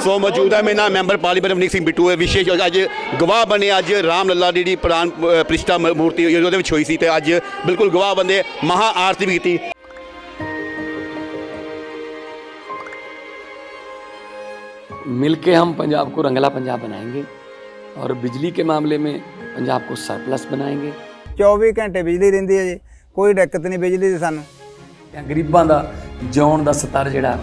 ਸੋ ਮੌਜੂਦ ਹੈ ਮੇਰੇ ਨਾਲ ਮੈਂਬਰ ਪਾਰਲੀਮੈਂਟ ਅਮਨੀਕ ਸਿੰਘ ਬਿੱਟੂ ਹੈ ਵਿਸ਼ੇਸ਼ ਅੱਜ ਗਵਾਹ ਬਣੇ ਅੱਜ ਰਾਮ ਲੱਲਾ ਦੀ ਜਿਹੜੀ ਪ੍ਰਾਨ ਅ, ਪ੍ਰਤਿਸ਼ਠਾ ਮ- ਮੂਰਤੀ ਉਹਦੇ ਵਿੱਚ ਹੋਈ ਸੀ ਤੇ ਅੱਜ ਬਿਲਕੁਲ ਗਵਾਹ ਬੰਦੇ ਮਹਾ ਆਰਤੀ ਵੀ ਕੀਤੀ मिलके हम पंजाब को रंगला पंजाब बनाएंगे और बिजली के मामले में पंजाब को सरप्लस बनाएंगे 24 ਘੰਟੇ ਬਿਜਲੀ ਰਹਿੰਦੀ ਹੈ ਜੀ ਕੋਈ ਦਿੱਕਤ ਨਹੀਂ ਬਿਜਲੀ ਦੀ ਸਾਨੂੰ ਜਾਂ ਗਰੀਬਾਂ ਦਾ ਜਿਉਣ ਦਾ ਸਤਰ ਜਿਹੜਾ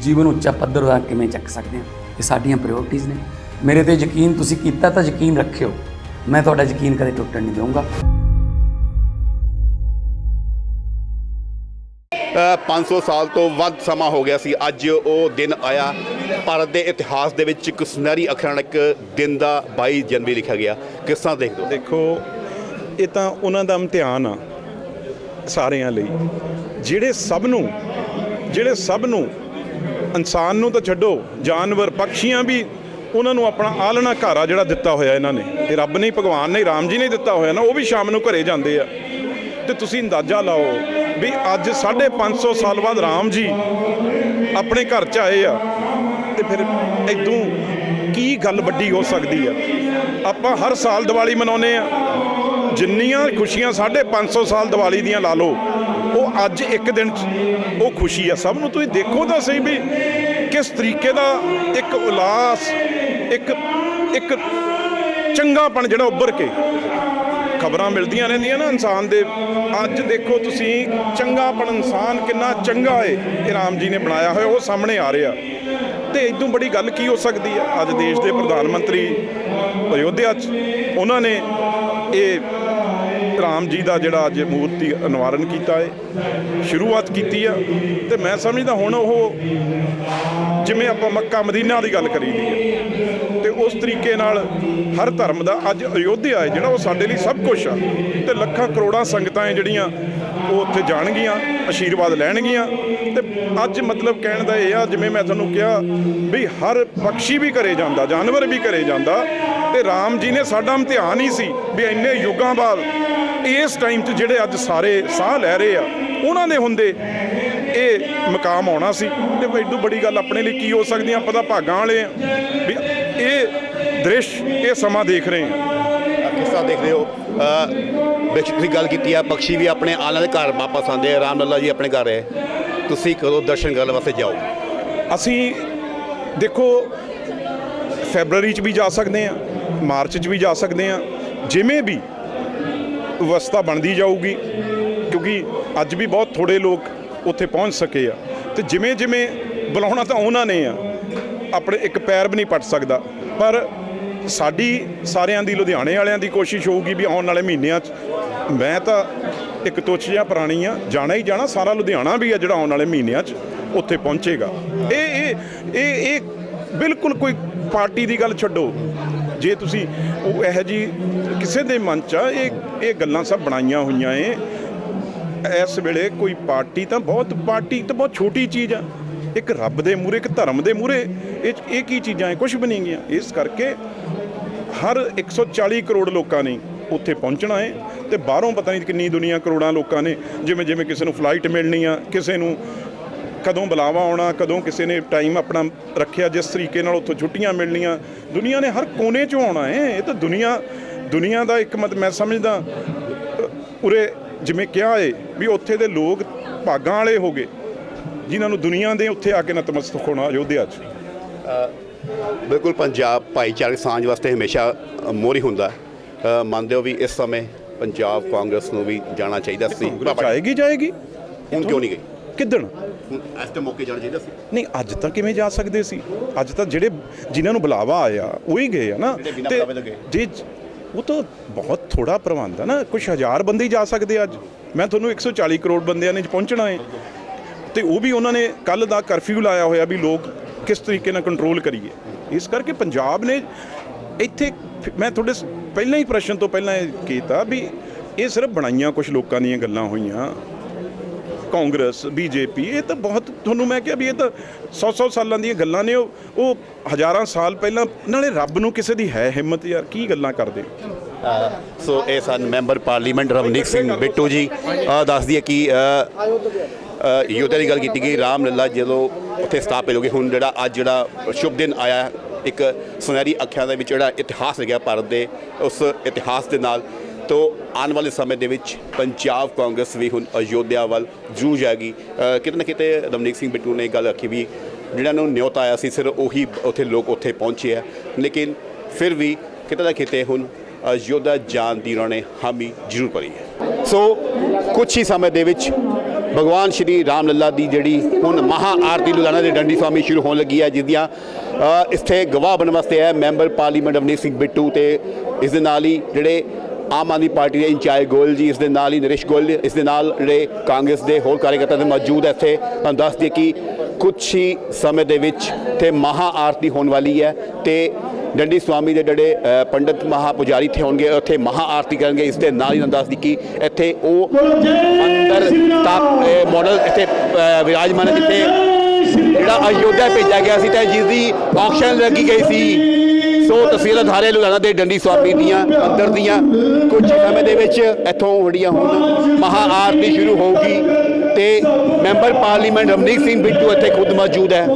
ਜੀਵਨ ਉੱਚਾ ਪੱਧਰ ਦਾ ਕਿਵੇਂ ਚੱਕ ਸਕਦੇ ਹਾਂ? ਇਹ ਸਾਡੀਆਂ ਪ੍ਰਾਇੋਰਟੀਆਂ ਨੇ। ਮੇਰੇ ਤੇ ਯਕੀਨ ਤੁਸੀਂ ਕੀਤਾ ਤਾਂ ਯਕੀਨ ਰੱਖਿਓ। ਮੈਂ ਤੁਹਾਡਾ ਯਕੀਨ ਕਦੇ ਟੁੱਟਣ ਨਹੀਂ ਦਊਂਗਾ। ਅ, 500 ਸਾਲ ਤੋਂ ਵੱਧ ਸਮਾਂ ਹੋ ਗਿਆ ਸੀ। ਅੱਜ ਉਹ ਦਿਨ ਆਇਆ। ਭਾਰਤ ਦੇ ਇਤਿਹਾਸ ਦੇ ਵਿੱਚ ਇੱਕ ਸੁਨਹਿਰੀ ਅੱਖਰਾਂ ਨਾਲ ਇੱਕ ਦਿਨ ਦਾ 22 ਜਨਵਰੀ ਲਿਖਿਆ ਗਿਆ। ਕਿਸ ਤਰ੍ਹਾਂ ਦੇਖਦੇ ਹੋ? ਦੇਖੋ ਇਹ ਤਾਂ ਉਹਨਾਂ ਦਾ ਇਮਤਿਹਾਨ ਆ ਸਾਰਿਆਂ ਲਈ। ਜਿਹੜੇ ਸਭ ਨੂੰ ਜਿਹੜੇ ਸਭ ਨੂੰ ਇਨਸਾਨ ਨੂੰ ਤਾਂ ਛੱਡੋ, ਜਾਨਵਰ, ਪੰਛੀਆਂ ਵੀ ਉਹਨਾਂ ਨੂੰ ਆਪਣਾ ਆਲਣਾ ਘਰ ਆ ਜਿਹੜਾ ਦਿੱਤਾ ਹੋਇਆ ਇਹਨਾਂ ਨੇ। ਤੇ ਰੱਬ ਨੇ ਭਗਵਾਨ ਨੇ ਰਾਮ ਜੀ ਨੇ ਦਿੱਤਾ ਹੋਇਆ ਨਾ, ਉਹ ਵੀ ਸ਼ਾਮ ਨੂੰ ਘਰੇ ਜਾਂਦੇ ਆ। ਤੇ ਤੁਸੀਂ ਅੰਦਾਜ਼ਾ ਲਾਓ ਵੀ ਅੱਜ 550 ਸਾਲ ਬਾਅਦ ਰਾਮ ਜੀ ਆਪਣੇ ਘਰ ਚ ਆਏ ਆ, ਤੇ ਫਿਰ ਇਦੋਂ ਕੀ ਗੱਲ ਵੱਡੀ ਹੋ ਸਕਦੀ ਆ? ਆਪਾਂ ਹਰ ਸਾਲ ਦੀਵਾਲੀ ਮਨਾਉਂਦੇ ਆ। ਜਿੰਨੀਆਂ ਖੁਸ਼ੀਆਂ 550 ਸਾਲ ਦੀਵਾਲੀ ਦੀਆਂ ਲਾ ਲਓ ਅੱਜ ਇੱਕ ਦਿਨ 'ਚ ਉਹ ਖੁਸ਼ੀ ਆ। ਸਭ ਨੂੰ ਤੁਸੀਂ ਦੇਖੋ ਤਾਂ ਸਹੀ ਵੀ ਕਿਸ ਤਰੀਕੇ ਦਾ ਇੱਕ ਉਲਾਸ, ਇੱਕ ਇੱਕ ਚੰਗਾਪਣ ਜਿਹੜਾ ਉੱਭਰ ਕੇ ਖਬਰਾਂ ਮਿਲਦੀਆਂ ਰਹਿੰਦੀਆਂ ਨਾ ਇਨਸਾਨ ਦੇ। ਅੱਜ ਦੇਖੋ ਤੁਸੀਂ ਚੰਗਾਪਣ ਇਨਸਾਨ ਕਿੰਨਾ ਚੰਗਾ ਏ, ਇਹ ਰਾਮ ਜੀ ਨੇ ਬਣਾਇਆ ਹੋਇਆ, ਉਹ ਸਾਹਮਣੇ ਆ ਰਿਹਾ। ਤੇ ਇਦੋਂ ਬੜੀ ਗੱਲ ਕੀ ਹੋ ਸਕਦੀ ਹੈ ਅੱਜ ਦੇਸ਼ ਦੇ ਪ੍ਰਧਾਨ ਮੰਤਰੀ ਅਯੋਧਿਆ 'ਚ ਉਹਨਾਂ ਨੇ ਇਹ ਰਾਮ ਜੀ ਦਾ ਜਿਹੜਾ ਅੱਜ ਮੂਰਤੀ ਅਨਵਾਰਨ ਕੀਤਾ ਹੈ, ਸ਼ੁਰੂਆਤ ਕੀਤੀ ਆ, ਤੇ ਮੈਂ ਸਮਝਦਾ ਹੁਣ ਉਹ ਜਿਵੇਂ ਆਪਾਂ ਮੱਕਾ ਮਦੀਨਾ ਦੀ ਗੱਲ ਕਰੀਦੀ ਹੈ ਤੇ ਉਸ ਤਰੀਕੇ ਨਾਲ ਹਰ ਧਰਮ ਦਾ ਅੱਜ ਅਯੋਧਿਆ ਹੈ, ਜਿਹੜਾ ਉਹ ਸਾਡੇ ਲਈ ਸਭ ਕੁਝ ਆ, ਤੇ ਲੱਖਾਂ ਕਰੋੜਾਂ ਸੰਗਤਾਂ ਹੈ ਜਿਹੜੀਆਂ ਉਹ ਉੱਥੇ ਜਾਣਗੀਆਂ, ਆਸ਼ੀਰਵਾਦ ਲੈਣਗੀਆਂ, ਤੇ ਅੱਜ ਮਤਲਬ ਕਹਿਣ ਦਾ ਇਹ ਆ, ਜਿਵੇਂ ਮੈਂ ਤੁਹਾਨੂੰ ਕਿਹਾ ਵੀ ਹਰ ਪੰਛੀ ਵੀ ਕਰੇ ਜਾਂਦਾ, ਜਾਨਵਰ ਵੀ ਕਰੇ ਜਾਂਦਾ, ਤੇ ਰਾਮ ਜੀ ਨੇ ਸਾਡਾ ਇਮਤਿਹਾਨ ਹੀ ਸੀ ਵੀ ਇੰਨੇ ਯੁੱਗਾਂ ਬਾਅਦ ਇਸ ਟਾਈਮ 'ਚ ਜਿਹੜੇ ਅੱਜ ਸਾਰੇ ਸਾਹ ਲੈ ਰਹੇ ਆ ਉਹਨਾਂ ਦੇ ਹੁੰਦੇ ਇਹ ਮਕਾਮ ਆਉਣਾ ਸੀ। ਤੇ ਐਡੂ ਬੜੀ ਗੱਲ ਆਪਣੇ ਲਈ ਕੀ ਹੋ ਸਕਦੀ ਆ? ਆਪਾਂ ਤਾਂ ਭਾਗਾਂ ਵਾਲੇ ਆ। ਵੀ ਇਹ ਦ੍ਰਿਸ਼ ਇਹ ਸਮਾਂ ਦੇਖ ਰਹੇ ਆ। ਕਿਸ ਤਰ੍ਹਾਂ ਦੇਖਦੇ ਹੋ? ਵਿੱਚ ਤੁਸੀਂ ਗੱਲ ਕੀਤੀ ਆ ਪੰਛੀ ਵੀ ਆਪਣੇ ਆਲਾਂ ਦੇ ਘਰ ਵਾਪਸ ਆਉਂਦੇ ਆ। ਰਾਮ ਲੱਲਾ ਜੀ ਆਪਣੇ ਘਰ ਹੈ ਤੁਸੀਂ ਕਦੋਂ ਦਰਸ਼ਨ ਕਰਨ ਵਾਸਤੇ ਜਾਓ। ਅਸੀਂ ਦੇਖੋ ਫੈਬਰੂਰੀ 'ਚ ਵੀ ਜਾ ਸਕਦੇ ਆ ਮਾਰਚ 'ਚ ਵੀ ਜਾ ਸਕਦੇ ਆ। ਜਿਵੇਂ ਵੀ ਵਿਵਸਥਾ ਬਣਦੀ ਜਾਊਗੀ, ਕਿਉਂਕਿ ਅੱਜ ਵੀ ਬਹੁਤ ਥੋੜੇ ਲੋਕ ਉੱਥੇ ਪਹੁੰਚ ਸਕੇ ਆ। ਤੇ ਜਿਵੇਂ ਜਿਵੇਂ ਬੁਲਾਉਣਾ ਤਾਂ ਉਹਨਾਂ ਨੇ ਆ, ਆਪਣੇ ਇੱਕ ਪੈਰ ਵੀ ਨਹੀਂ ਪੱਟ ਸਕਦਾ। ਪਰ ਸਾਡੀ ਸਾਰਿਆਂ ਦੀ, ਲੁਧਿਆਣੇ ਵਾਲਿਆਂ ਦੀ ਕੋਸ਼ਿਸ਼ ਹੋਊਗੀ ਵੀ ਆਉਣ ਵਾਲੇ ਮਹੀਨਿਆਂ 'ਚ ਮੈਂ ਤਾਂ ਇੱਕ ਤੁੱਛ ਜਿਹਾ ਪੁਰਾਣੀ ਆ, ਜਾਣਾ ਹੀ ਜਾਣਾ, ਸਾਰਾ ਲੁਧਿਆਣਾ ਵੀ ਆ ਜਿਹੜਾ ਆਉਣ ਵਾਲੇ ਮਹੀਨਿਆਂ 'ਚ ਉੱਥੇ ਪਹੁੰਚੇਗਾ। ਇਹ ਇਹ ਇਹ ਬਿਲਕੁਲ ਕੋਈ ਪਾਰਟੀ ਦੀ ਗੱਲ ਛੱਡੋ। ਜੇ ਤੁਸੀਂ ਉਹ ਇਹੋ ਜੀ ਕਿਸੇ ਦੇ ਮਨ 'ਚ ਆ, ਇਹ ਇਹ ਗੱਲਾਂ ਸਭ ਬਣਾਈਆਂ ਹੋਈਆਂ ਏ। ਇਸ ਵੇਲੇ ਕੋਈ ਪਾਰਟੀ ਤਾਂ ਬਹੁਤ, ਪਾਰਟੀ ਤਾਂ ਬਹੁਤ ਛੋਟੀ ਚੀਜ਼ ਆ। ਇੱਕ ਰੱਬ ਦੇ ਮੂਹਰੇ, ਇੱਕ ਧਰਮ ਦੇ ਮੂਹਰੇ ਇਹ ਇਹ ਕੀ ਚੀਜ਼ਾਂ ਐ ਕੁਝ ਵੀ ਨਹੀਂ ਗੀਆਂ। ਇਸ ਕਰਕੇ ਹਰ 140 ਕਰੋੜ ਲੋਕਾਂ ਨੇ ਉੱਥੇ ਪਹੁੰਚਣਾ ਹੈ ਤੇ ਬਾਹਰੋਂ ਪਤਾ ਨਹੀਂ ਕਿੰਨੀ ਦੁਨੀਆ ਕਰੋੜਾਂ ਲੋਕਾਂ ਨੇ ਜਿਵੇਂ ਜਿਵੇਂ ਕਿਸੇ ਨੂੰ ਫਲਾਈਟ ਮਿਲਣੀ ਆ, ਕਿਸੇ ਨੂੰ ਕਦੋਂ ਬੁਲਾਵਾ ਆਉਣਾ ਕਦੋਂ ਕਿਸੇ ਨੇ ਟਾਈਮ ਆਪਣਾ ਰੱਖਿਆ ਜਿਸ ਤਰੀਕੇ ਨਾਲ ਉੱਥੋਂ ਛੁੱਟੀਆਂ ਮਿਲਣੀਆਂ। ਦੁਨੀਆ ਨੇ ਹਰ ਕੋਨੇ 'ਚੋਂ ਆਉਣਾ ਹੈ। ਇਹ ਤਾਂ ਦੁਨੀਆ ਦੁਨੀਆ ਦਾ ਇੱਕ ਮਤ ਮੈਂ ਸਮਝਦਾ ਉਰੇ ਜਿਵੇਂ ਕਿਹਾ ਏ ਵੀ ਉੱਥੇ ਦੇ ਲੋਕ ਭਾਗਾਂ ਵਾਲੇ ਹੋ ਗਏ ਜਿਨ੍ਹਾਂ ਨੂੰ ਦੁਨੀਆ ਦੇ ਉੱਥੇ ਆ ਕੇ ਨਤਮਸਤਕ ਹੋਣਾ ਅਯੋਧਿਆ 'ਚ। ਬਿਲਕੁਲ ਪੰਜਾਬ ਭਾਈਚਾਰਕ ਸਾਂਝ ਵਾਸਤੇ ਹਮੇਸ਼ਾ ਅ, ਮੋਹਰੀ ਹੁੰਦਾ। ਮੰਨਦੇ ਹੋ ਵੀ ਇਸ ਸਮੇਂ ਪੰਜਾਬ ਕਾਂਗਰਸ ਨੂੰ ਵੀ ਜਾਣਾ ਚਾਹੀਦਾ ਸੀ। ਜਾਏਗੀ ਜਾਏਗੀ। ਹੁਣ ਕਿਉਂ ਨਹੀਂ ਗਈ? ਕਿੱਦਣ? ਇਸ ਤੇ ਮੌਕੇ ਜਾਣਾ ਚਾਹੀਦਾ ਸੀ। ਨਹੀਂ ਅੱਜ ਤਾਂ ਕਿਵੇਂ ਜਾ ਸਕਦੇ ਸੀ? ਅੱਜ ਤਾਂ ਜਿਹੜੇ ਜਿਨ੍ਹਾਂ ਨੂੰ ਬੁਲਾਵਾ ਆਇਆ ਉਹ ਹੀ ਗਏ ਆ ਨਾ। ਤੋਂ। ਜੇ ਉਹ ਤਾਂ ਬਹੁਤ ਥੋੜਾ ਪ੍ਰਬੰਧ ਆ ਨਾ। ਕੁਝ ਹਜ਼ਾਰ ਬੰਦੇ ਹੀ ਜਾ ਸਕਦੇ ਅੱਜ। ਮੈਂ ਤੁਹਾਨੂੰ 140 ਕਰੋੜ ਬੰਦਿਆਂ ਨੇ ਪਹੁੰਚਣਾ ਹੈ ਤੇ ਉਹ ਵੀ ਉਹਨਾਂ ਨੇ ਕੱਲ ਦਾ ਕਰਫਿਊ ਲਾਇਆ ਹੋਇਆ ਵੀ ਲੋਕ ਕਿਸ ਤਰੀਕੇ ਨਾਲ ਕੰਟਰੋਲ ਕਰੀਏ। ਇਸ ਕਰਕੇ ਪੰਜਾਬ ਨੇ ਇੱਥੇ ਮੈਂ ਤੁਹਾਡੇ ਪਹਿਲਾਂ ਹੀ ਪ੍ਰਸ਼ਨ ਤੋਂ ਪਹਿਲਾਂ ਇਹ ਕੀਤਾ ਵੀ ਇਹ ਸਿਰਫ ਬਣਾਈਆਂ ਕੁਝ ਲੋਕਾਂ ਦੀਆਂ ਗੱਲਾਂ ਹੋਈਆਂ। ਕਾਂਗਰਸ, ਬੀਜੇਪੀ, ਇਹ ਤਾਂ ਬਹੁਤ ਤੁਹਾਨੂੰ ਮੈਂ ਕਿਹਾ ਵੀ ਇਹ ਤਾਂ 100-100 ਸਾਲਾਂ ਦੀਆਂ ਗੱਲਾਂ ਨੇ ਉਹ ਉਹ ਹਜ਼ਾਰਾਂ ਸਾਲ ਪਹਿਲਾਂ ਨਾਲੇ ਰੱਬ ਨੂੰ ਕਿਸੇ ਦੀ ਹੈ ਹਿੰਮਤ ਯਾਰ, ਕੀ ਗੱਲਾਂ ਕਰਦੇ ਸੋ ਇਹ ਸਨ ਮੈਂਬਰ ਪਾਰਲੀਮੈਂਟ ਰਵਨੀਤ ਸਿੰਘ ਬਿੱਟੂ ਜੀ। ਦੱਸਦੀ ਹੈ ਕਿ ਯੋਧਿਆਂ ਦੀ ਗੱਲ ਕੀਤੀ ਗਈ, ਰਾਮ ਲੱਲਾ ਜਦੋਂ ਉੱਥੇ ਸਥਾਪਿਤ ਹੋ ਗਏ, ਹੁਣ ਜਿਹੜਾ, ਅੱਜ ਜਿਹੜਾ ਸ਼ੁਭ ਦਿਨ ਆਇਆ, ਇੱਕ ਸੁਨਹਿਰੀ ਅੱਖਾਂ ਦੇ ਵਿੱਚ ਜਿਹੜਾ ਇਤਿਹਾਸ ਲੱਗਿਆ ਭਾਰਤ ਦੇ ਉਸ ਇਤਿਹਾਸ ਦੇ ਨਾਲ। ਤੋ ਆਉਣ ਵਾਲੇ ਸਮੇਂ ਦੇ ਵਿੱਚ ਪੰਜਾਬ ਕਾਂਗਰਸ ਵੀ ਹੁਣ ਅਯੋਧਿਆ ਵੱਲ ਜ਼ਰੂਰ ਜਾਏਗੀ। ਕਿਤੇ ਨਾ ਕਿਤੇ ਰਮਨੀਕ ਸਿੰਘ ਬਿੱਟੂ ਨੇ ਇਹ ਗੱਲ ਆਖੀ ਵੀ ਜਿਹੜਾ ਨੂੰ ਨਿਯੋਤਾ ਆਇਆ ਸੀ ਸਿਰ ਉਹੀ ਉੱਥੇ ਲੋਕ ਉੱਥੇ ਪਹੁੰਚੇ ਆ। ਲੇਕਿਨ ਫਿਰ ਵੀ ਕਿਤੇ ਨਾ ਕਿਤੇ ਹੁਣ ਅਯੋਧਿਆ ਜਾਣ ਦੀ ਉਹਨਾਂ ਨੇ ਹਾਮੀ ਜ਼ਰੂਰ ਭਰੀ ਹੈ। ਸੋ ਕੁਝ ਹੀ ਸਮੇਂ ਦੇ ਵਿੱਚ ਭਗਵਾਨ ਸ਼੍ਰੀ ਰਾਮ ਲੱਲਾ ਦੀ ਜਿਹੜੀ ਹੁਣ ਮਹਾ ਆਰਤੀ ਲੁਧਿਆਣਾ ਦੇ ਡੰਡੀ ਸਵਾਮੀ ਸ਼ੁਰੂ ਹੋਣ ਲੱਗੀ ਹੈ, ਜਿਸ ਦੀਆਂ ਇੱਥੇ ਗਵਾਹ ਬਣਨ ਵਾਸਤੇ ਹੈ ਮੈਂਬਰ ਪਾਰਲੀਮੈਂਟ ਅਵਨੀਤ ਸਿੰਘ ਬਿੱਟੂ ਤੇ ਇਸ ਦੇ ਨਾਲ ਹੀ ਜਿਹੜੇ ਆਮ ਆਦਮੀ ਪਾਰਟੀ ਦੇ ਇੰਚਾਰਜ ਗੋਇਲ ਜੀ ਇਸ ਦੇ ਨਾਲ ਹੀ ਨਰੇਸ਼ ਗੋਇਲ ਇਸ ਦੇ ਨਾਲ ਜਿਹੜੇ ਕਾਂਗਰਸ ਦੇ ਹੋਰ ਕਾਰਜਕਰਤਾ ਦੇ ਮੌਜੂਦ ਹੈ ਇੱਥੇ। ਤੁਹਾਨੂੰ ਦੱਸ ਦਈਏ ਕਿ ਕੁਝ ਹੀ ਸਮੇਂ ਦੇ ਵਿੱਚ ਤੇ ਮਹਾ ਆਰਤੀ ਹੋਣ ਵਾਲੀ ਹੈ ਤੇ ਡੰਡੀ ਸਵਾਮੀ ਦੇ ਜਿਹੜੇ ਅ, ਪੰਡਿਤ ਮਹਾ ਪੁਜਾਰੀ ਇੱਥੇ ਹੋਣਗੇ ਉੱਥੇ ਮਹਾ ਆਰਤੀ ਕਰਨਗੇ। ਇਸ ਦੇ ਨਾਲ ਹੀ ਤੁਹਾਨੂੰ ਦੱਸ ਕਿ ਇੱਥੇ ਉਹ ਅੰਦਰ ਤੱਕ ਮਾਡਲ ਇੱਥੇ ਅ, ਵਿਰਾਜਮਾਨ ਹੈ ਜਿੱਥੇ ਜਿਹੜਾ ਅਯੋਧਿਆ ਭੇਜਿਆ ਗਿਆ ਸੀ ਤੇ ਜਿਸ ਦੀ ਆਕਸ਼ਨ ਲੱਗੀ ਗਈ ਸੀ। ਸੋ ਤਸਵੀਰਾਂ ਧਾਰੇ ਲੁਧਿਆਣਾ ਦੇ ਡੰਡੀ ਸਵਾਮੀ ਦੀਆਂ ਅੰਦਰ ਦੀਆਂ, ਕੁਝ ਸਮੇਂ ਦੇ ਵਿੱਚ ਇੱਥੋਂ ਜਿਹੜੀਆਂ ਹੁਣ ਮਹਾ ਆਰਤੀ ਸ਼ੁਰੂ ਹੋਊਗੀ ਤੇ ਮੈਂਬਰ ਪਾਰਲੀਮੈਂਟ ਰਮਨੀਕ ਸਿੰਘ ਬਿੱਟੂ ਇੱਥੇ ਖੁਦ ਮੌਜੂਦ ਹੈ।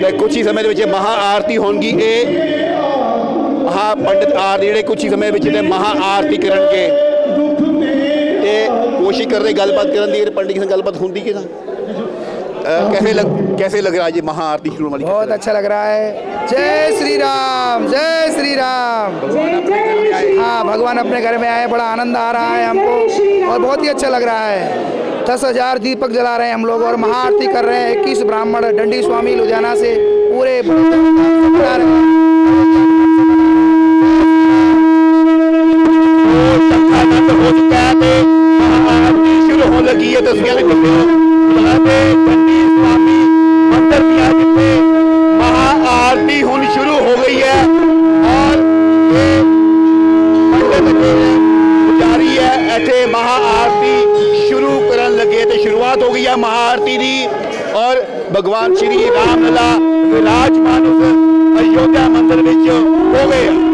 ਤੇ ਕੁਝ ਹੀ ਸਮੇਂ ਦੇ ਵਿੱਚ ਇਹ ਮਹਾ ਆਰਤੀ ਹੋਣਗੀ, ਇਹ ਮਹਾ ਪੰਡਿਤ ਆਰ ਜਿਹੜੇ ਕੁਝ ਹੀ ਸਮੇਂ ਵਿੱਚ ਇਹਦੇ ਮਹਾ ਆਰਤੀ ਕਰਨਗੇ। ਤੇ ਕੋਸ਼ਿਸ਼ ਕਰ ਰਹੇ ਗੱਲਬਾਤ ਕਰਨ ਦੀ ਪੰਡਿਤ ਨਾਲ ਗੱਲਬਾਤ ਹੁੰਦੀ ਕਿ ਨਾ कैसे लग कैसे लग रहा है ये महा आरती शुरू वाली बहुत अच्छा लग रहा है। जय श्री राम जय श्री राम हाँ भगवान अपने घर में आए बड़ा आनंद आ रहा है हमको और बहुत ही अच्छा लग रहा है। दस हज़ार दीपक जला रहे हैं हम लोग और महाआरती कर रहे हैं इक्कीस ब्राह्मण डंडी स्वामी लुधियाना से पूरे रहे हैं हो चुका है। ते महाआरती शुरू होने लगी है तस्वीरें देखते ਦੇ ਆਰਤੀ ਹੁਣ ਸ਼ੁਰੂ ਹੋ ਗਈ ਹੈ। ਔਰ ਇਹ ਹੈ, ਇੱਥੇ ਮਹਾ ਆਰਤੀ ਸ਼ੁਰੂ ਕਰਨ ਲੱਗੇ ਤੇ ਸ਼ੁਰੂਆਤ ਹੋ ਗਈ ਹੈ ਮਹਾ ਆਰਤੀ ਦੀ। ਔਰ ਭਗਵਾਨ ਸ਼੍ਰੀ ਰਾਮ ਲਲਾ ਵਿਰਾਜਮਾਨ ਉਸ ਅਯੋਧਿਆ ਮੰਦਰ ਵਿੱਚ ਹੋ ਗਏ।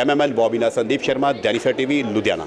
ਆ ਕੈਮਰਾਮੈਨ ਬੌਬੀ ਨਾਲ ਸੰਦੀਪ ਸ਼ਰਮਾ ਦੈਨਿਸਰ ਟੀਵੀ ਲੁਧਿਆਣਾ।